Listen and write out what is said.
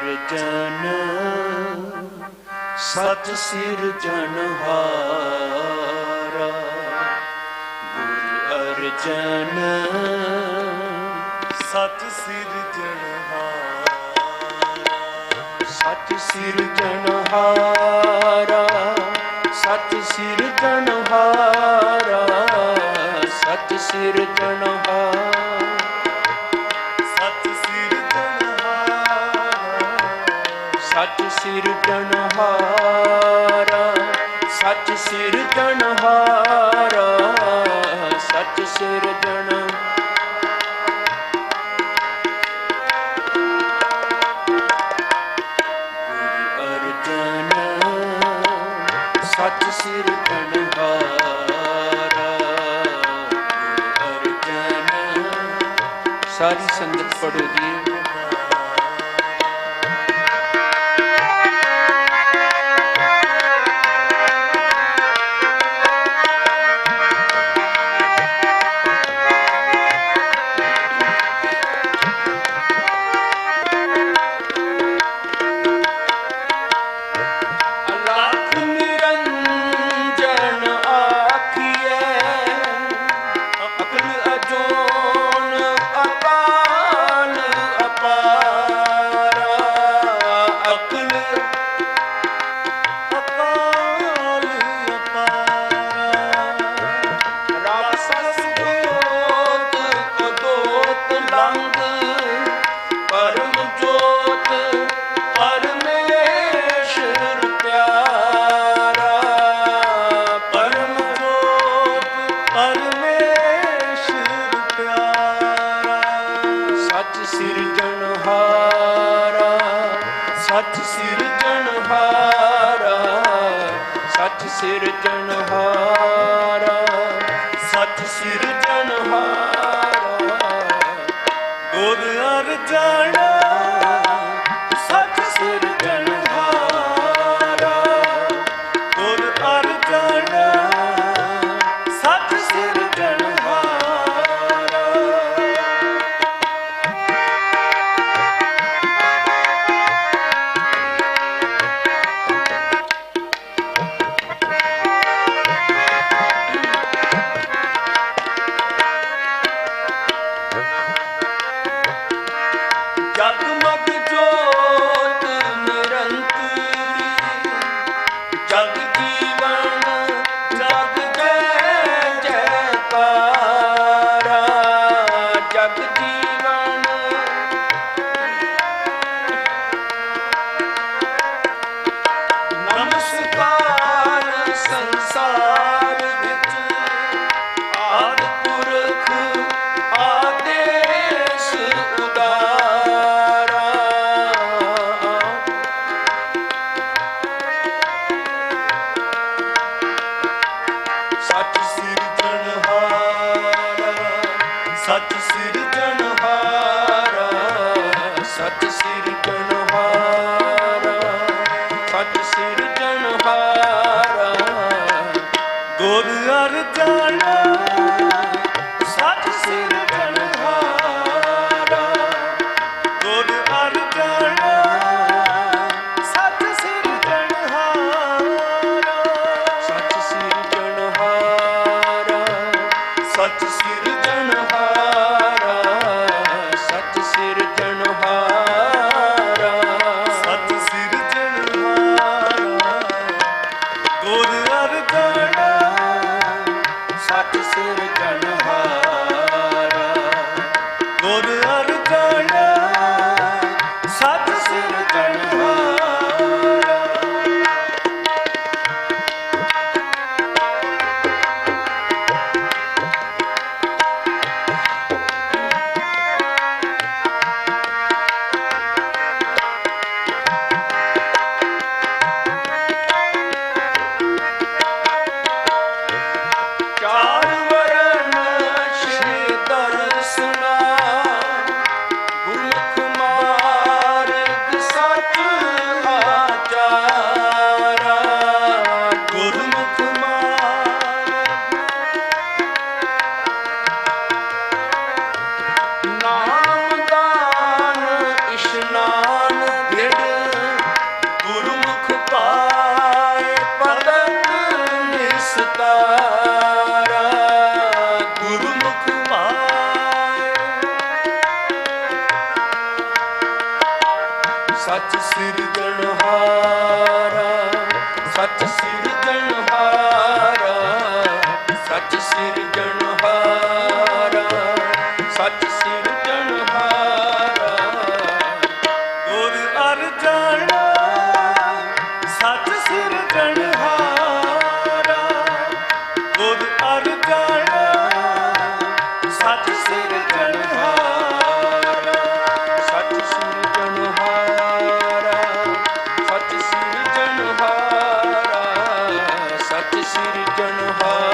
ਸਿਰਜਣ ਸਤ ਸਿਰਜਣਹਾਰਾ ਗੁਰ ਅਰਜਨ ਸਤ ਸਿਰਜਣਹਾਰਾ ਸਤ ਸਿਰਜਣਹਾਰਾ ਸਤ ਸਿਰਜਣਹਾਰਾ ਸਤ ਸਿਰਜਣਹਾਰਾ ਸਿਰਜਣਹਾਰਾ ਸੱਚ ਸਿਰਜਣਹਾਰਾ ਸੱਚ ਸਿਰਜਣ ਸੱਚ ਸਿਰਜਣਹਾਰਾ ਸਾਰੀ ਸੰਗਤ ਪੜੋ ਜੀ। ਸਿਰਜਣਹਾਰਾ ਸੱਚ ਸਿਰਜਣਹਾਰਾ ਸੱਚ ਸਿਰਜਣਹਾਰਾ ਸੱਚ ਸਿਰਜਣਹਾਰਾ ਹੋਰ ਅਰ ਜਾਣਾ আর জানা ਸੱਚ ਸਿਰਜਣਹਾਰਾ ਸੱਚ ਸਿਰਜਣਹਾਰਾ ਸੱਚ ਸਿਰਜਣਹਾਰਾ ਸੱਚ ਸਿਰਜਣਹਾਰਾ ਗੁਰ ਅਰਜਣਾ ਸੱਚ ਸਿਰਜਣਹਾਰਾ ਗੁਰ ਅਰਜਣਾ ਸੱਚ ਸਿਰਜਣਹਾਰਾ